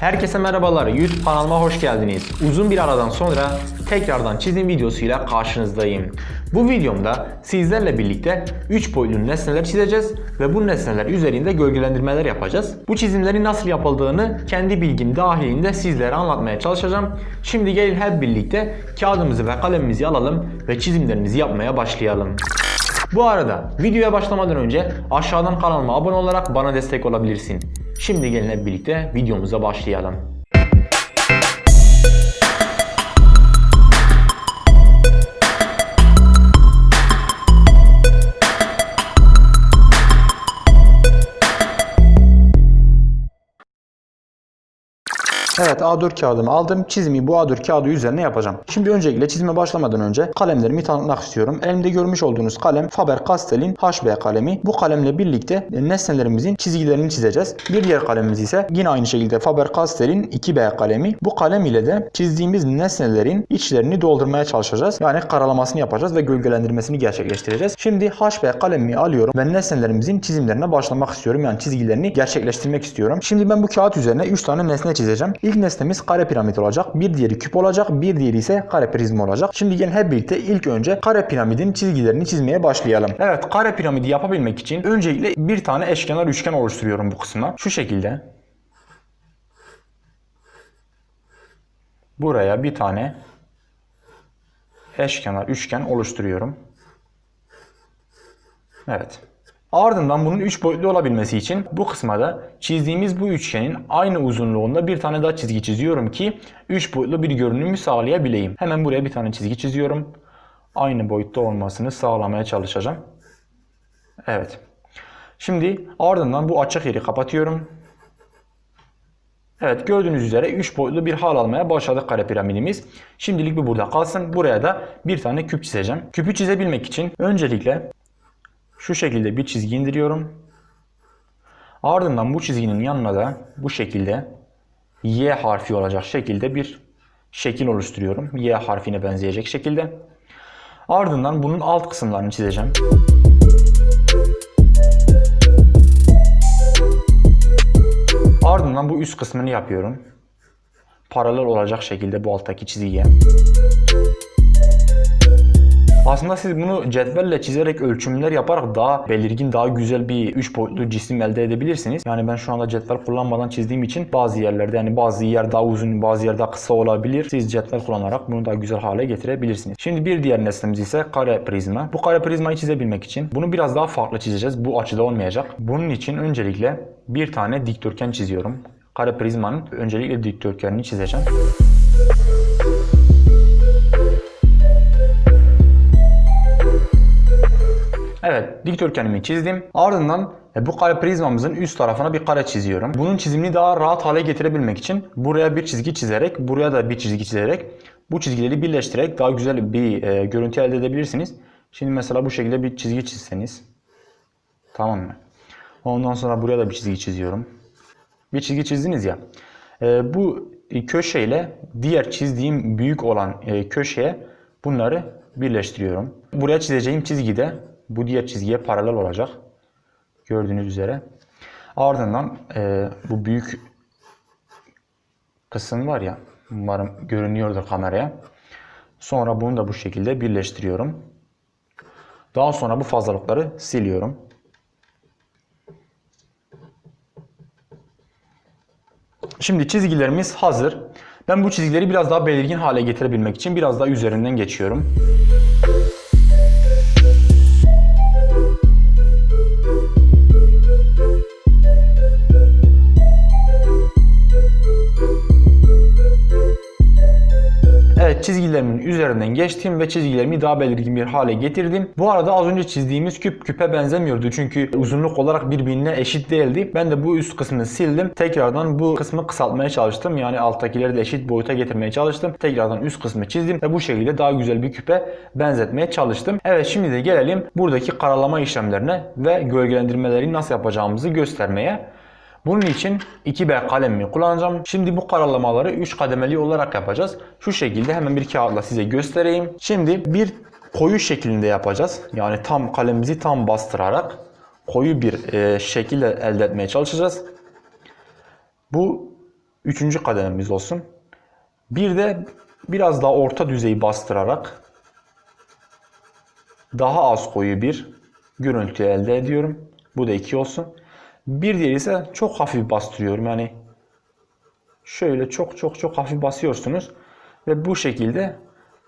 Herkese merhabalar. YouTube kanalıma hoş geldiniz. Uzun bir aradan sonra tekrardan çizim videosuyla karşınızdayım. Bu videomda sizlerle birlikte 3 boyutlu nesneler çizeceğiz ve bu nesneler üzerinde gölgelendirmeler yapacağız. Bu çizimlerin nasıl yapıldığını kendi bilgim dahilinde sizlere anlatmaya çalışacağım. Şimdi gelin hep birlikte kağıdımızı ve kalemimizi alalım ve çizimlerimizi yapmaya başlayalım. Bu arada videoya başlamadan önce aşağıdan kanalıma abone olarak bana destek olabilirsin. Şimdi gelin hep birlikte videomuza başlayalım. Evet A4 kağıdımı aldım. Çizimi bu A4 kağıdı üzerine yapacağım. Şimdi öncelikle çizime başlamadan önce kalemlerimi tanıtmak istiyorum. Elimde görmüş olduğunuz kalem Faber-Castell'in HB kalemi. Bu kalemle birlikte nesnelerimizin çizgilerini çizeceğiz. Bir diğer kalemimiz ise yine aynı şekilde Faber-Castell'in 2B kalemi. Bu kalem ile de çizdiğimiz nesnelerin içlerini doldurmaya çalışacağız. Yani karalamasını yapacağız ve gölgelendirmesini gerçekleştireceğiz. Şimdi HB kalemimi alıyorum ve nesnelerimizin çizimlerine başlamak istiyorum. Yani çizgilerini gerçekleştirmek istiyorum. Şimdi ben bu kağıt üzerine 3 tane nesne çizeceğim. Nesnemiz kare piramit olacak. Bir diğeri küp olacak. Bir diğeri ise kare prizma olacak. Şimdi gelin hep birlikte ilk önce kare piramidin çizgilerini çizmeye başlayalım. Evet kare piramidi yapabilmek için öncelikle bir tane eşkenar üçgen oluşturuyorum bu kısma. Şu şekilde. Buraya bir tane eşkenar üçgen oluşturuyorum. Evet. Ardından bunun 3 boyutlu olabilmesi için bu kısma da çizdiğimiz bu üçgenin aynı uzunluğunda bir tane daha çizgi çiziyorum ki 3 boyutlu bir görünümü sağlayabileyim. Hemen buraya bir tane çizgi çiziyorum. Aynı boyutta olmasını sağlamaya çalışacağım. Evet. Şimdi ardından bu açık yeri kapatıyorum. Evet gördüğünüz üzere 3 boyutlu bir hal almaya başladı kare piramidimiz. Şimdilik bu burada kalsın. Buraya da bir tane küp çizeceğim. Küpü çizebilmek için öncelikle şu şekilde bir çizgi indiriyorum. Ardından bu çizginin yanına da bu şekilde Y harfi olacak şekilde bir şekil oluşturuyorum. Y harfine benzeyecek şekilde. Ardından bunun alt kısımlarını çizeceğim. Ardından bu üst kısmını yapıyorum. Paralel olacak şekilde bu alttaki çizgiye. Aslında siz bunu cetvelle çizerek ölçümler yaparak daha belirgin, daha güzel bir 3 boyutlu cisim elde edebilirsiniz. Yani ben şu anda cetvel kullanmadan çizdiğim için bazı yerlerde yani bazı yer daha uzun, bazı yer daha kısa olabilir. Siz cetvel kullanarak bunu daha güzel hale getirebilirsiniz. Şimdi bir diğer nesnemiz ise kare prizma. Bu kare prizmayı çizebilmek için bunu biraz daha farklı çizeceğiz. Bu açıda olmayacak. Bunun için öncelikle bir tane dikdörtgen çiziyorum. Kare prizmanın öncelikle dikdörtgenini çizeceğim. Dikdörtgenimi çizdim. Ardından e, bu kare prizmamızın üst tarafına bir kare çiziyorum. Bunun çizimini daha rahat hale getirebilmek için buraya bir çizgi çizerek, buraya da bir çizgi çizerek bu çizgileri birleştirerek daha güzel bir e, görüntü elde edebilirsiniz. Şimdi mesela bu şekilde bir çizgi çizseniz. Tamam mı? Ondan sonra buraya da bir çizgi çiziyorum. Bir çizgi çizdiniz ya. E, bu köşeyle diğer çizdiğim büyük olan e, köşeye bunları birleştiriyorum. Buraya çizeceğim çizgi de bu diğer çizgiye paralel olacak. Gördüğünüz üzere. Ardından e, bu büyük kısım var ya. Umarım görünüyordur kameraya. Sonra bunu da bu şekilde birleştiriyorum. Daha sonra bu fazlalıkları siliyorum. Şimdi çizgilerimiz hazır. Ben bu çizgileri biraz daha belirgin hale getirebilmek için biraz daha üzerinden geçiyorum. Çizgilerimin üzerinden geçtim ve çizgilerimi daha belirgin bir hale getirdim. Bu arada az önce çizdiğimiz küp küpe benzemiyordu çünkü uzunluk olarak birbirine eşit değildi. Ben de bu üst kısmını sildim. Tekrardan bu kısmı kısaltmaya çalıştım. Yani alttakileri de eşit boyuta getirmeye çalıştım. Tekrardan üst kısmı çizdim ve bu şekilde daha güzel bir küpe benzetmeye çalıştım. Evet şimdi de gelelim buradaki karalama işlemlerine ve gölgelendirmeleri nasıl yapacağımızı göstermeye. Bunun için 2B kalemimi kullanacağım. Şimdi bu karalamaları 3 kademeli olarak yapacağız. Şu şekilde hemen bir kağıtla size göstereyim. Şimdi bir koyu şeklinde yapacağız. Yani tam kalemimizi tam bastırarak koyu bir e, şekilde elde etmeye çalışacağız. Bu üçüncü kadememiz olsun. Bir de biraz daha orta düzeyi bastırarak daha az koyu bir görüntü elde ediyorum. Bu da 2 olsun. Bir diğeri ise çok hafif bastırıyorum. Yani şöyle çok çok çok hafif basıyorsunuz ve bu şekilde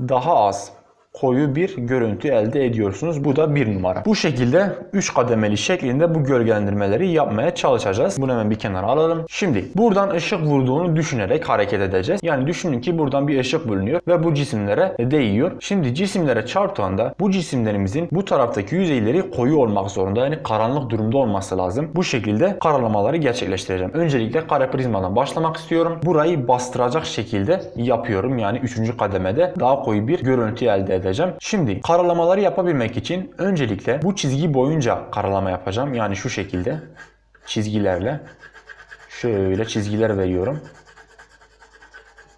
daha az koyu bir görüntü elde ediyorsunuz. Bu da bir numara. Bu şekilde 3 kademeli şeklinde bu gölgelendirmeleri yapmaya çalışacağız. Bunu hemen bir kenara alalım. Şimdi buradan ışık vurduğunu düşünerek hareket edeceğiz. Yani düşünün ki buradan bir ışık bulunuyor ve bu cisimlere değiyor. Şimdi cisimlere çarptığında bu cisimlerimizin bu taraftaki yüzeyleri koyu olmak zorunda. Yani karanlık durumda olması lazım. Bu şekilde karalamaları gerçekleştireceğim. Öncelikle kare prizmadan başlamak istiyorum. Burayı bastıracak şekilde yapıyorum. Yani 3. kademede daha koyu bir görüntü elde edeceğim edeceğim. Şimdi karalamaları yapabilmek için öncelikle bu çizgi boyunca karalama yapacağım. Yani şu şekilde çizgilerle şöyle çizgiler veriyorum.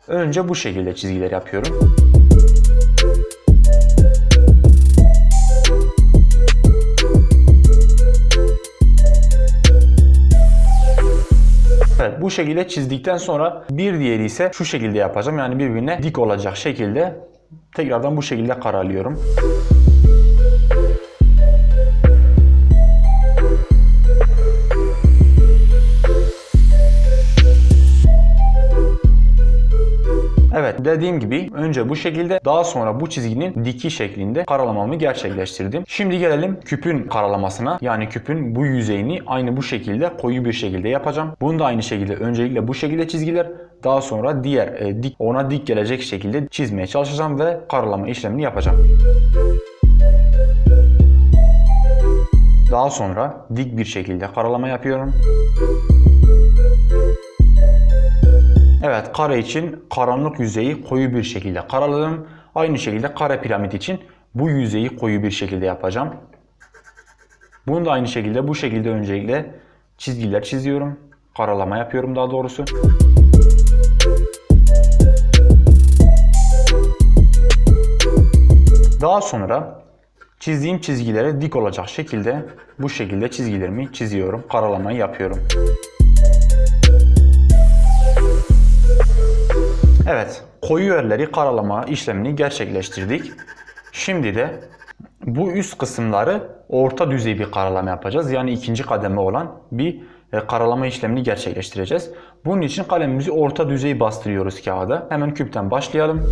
Önce bu şekilde çizgiler yapıyorum. Evet bu şekilde çizdikten sonra bir diğeri ise şu şekilde yapacağım. Yani birbirine dik olacak şekilde tekrardan bu şekilde karalıyorum. Evet dediğim gibi önce bu şekilde daha sonra bu çizginin diki şeklinde karalamamı gerçekleştirdim. Şimdi gelelim küpün karalamasına. Yani küpün bu yüzeyini aynı bu şekilde koyu bir şekilde yapacağım. Bunu da aynı şekilde öncelikle bu şekilde çizgiler daha sonra diğer e, dik ona dik gelecek şekilde çizmeye çalışacağım ve karalama işlemini yapacağım. Daha sonra dik bir şekilde karalama yapıyorum. Evet kare için karanlık yüzeyi koyu bir şekilde karaladım. Aynı şekilde kare piramit için bu yüzeyi koyu bir şekilde yapacağım. Bunu da aynı şekilde bu şekilde öncelikle çizgiler çiziyorum. Karalama yapıyorum daha doğrusu. Daha sonra çizdiğim çizgilere dik olacak şekilde bu şekilde çizgilerimi çiziyorum. Karalamayı yapıyorum. Evet, koyu yerleri karalama işlemini gerçekleştirdik. Şimdi de bu üst kısımları orta düzey bir karalama yapacağız. Yani ikinci kademe olan bir e, karalama işlemini gerçekleştireceğiz. Bunun için kalemimizi orta düzey bastırıyoruz kağıda. Hemen küpten başlayalım.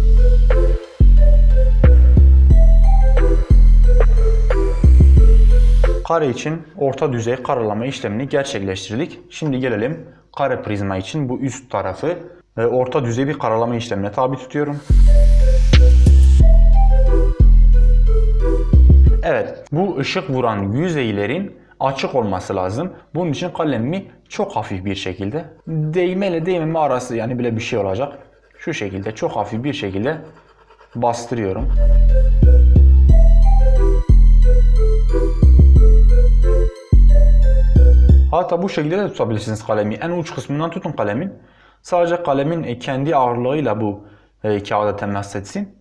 Kare için orta düzey karalama işlemini gerçekleştirdik. Şimdi gelelim kare prizma için bu üst tarafı ve orta düzey bir karalama işlemine tabi tutuyorum. Evet, bu ışık vuran yüzeylerin açık olması lazım. Bunun için kalemimi çok hafif bir şekilde değme ile değmeme arası yani bile bir şey olacak. Şu şekilde çok hafif bir şekilde bastırıyorum. Hatta bu şekilde de tutabilirsiniz kalemi. En uç kısmından tutun kalemin. Sadece kalemin e, kendi ağırlığıyla bu e, kağıda temas etsin.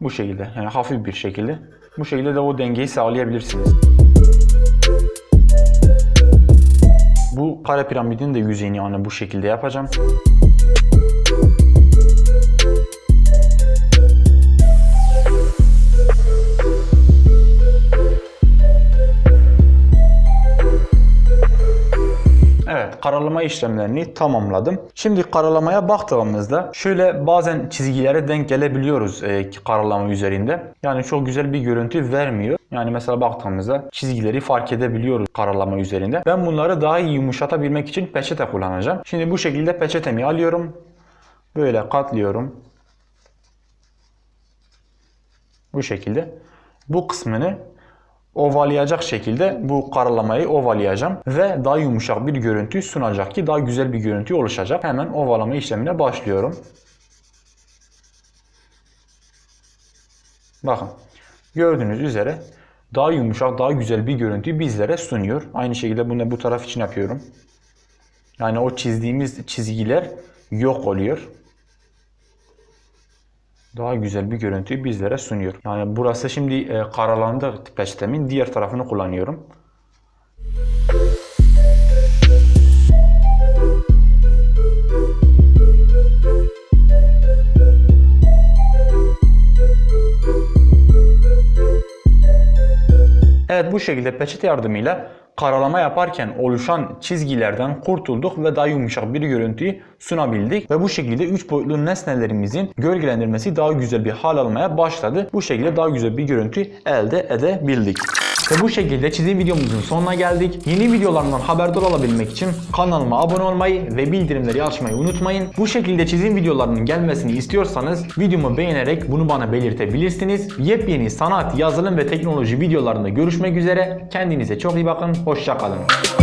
Bu şekilde yani hafif bir şekilde. Bu şekilde de o dengeyi sağlayabilirsiniz. Bu kare piramidin de yüzeyini yani bu şekilde yapacağım. Evet karalama işlemlerini tamamladım. Şimdi karalamaya baktığımızda şöyle bazen çizgilere denk gelebiliyoruz e, karalama üzerinde. Yani çok güzel bir görüntü vermiyor. Yani mesela baktığımızda çizgileri fark edebiliyoruz karalama üzerinde. Ben bunları daha iyi yumuşatabilmek için peçete kullanacağım. Şimdi bu şekilde peçetemi alıyorum. Böyle katlıyorum. Bu şekilde. Bu kısmını ovalayacak şekilde bu karalamayı ovalayacağım ve daha yumuşak bir görüntü sunacak ki daha güzel bir görüntü oluşacak. Hemen ovalama işlemine başlıyorum. Bakın gördüğünüz üzere daha yumuşak, daha güzel bir görüntü bizlere sunuyor. Aynı şekilde bunu bu taraf için yapıyorum. Yani o çizdiğimiz çizgiler yok oluyor daha güzel bir görüntüyü bizlere sunuyor. Yani burası şimdi e, karalandı peçetemin diğer tarafını kullanıyorum. Evet bu şekilde peçete yardımıyla karalama yaparken oluşan çizgilerden kurtulduk ve daha yumuşak bir görüntüyü sunabildik. Ve bu şekilde 3 boyutlu nesnelerimizin gölgelendirmesi daha güzel bir hal almaya başladı. Bu şekilde daha güzel bir görüntü elde edebildik. Ve bu şekilde çizim videomuzun sonuna geldik. Yeni videolarımdan haberdar olabilmek için kanalıma abone olmayı ve bildirimleri açmayı unutmayın. Bu şekilde çizim videolarının gelmesini istiyorsanız videomu beğenerek bunu bana belirtebilirsiniz. Yepyeni sanat, yazılım ve teknoloji videolarında görüşmek üzere. Kendinize çok iyi bakın. Hoşçakalın.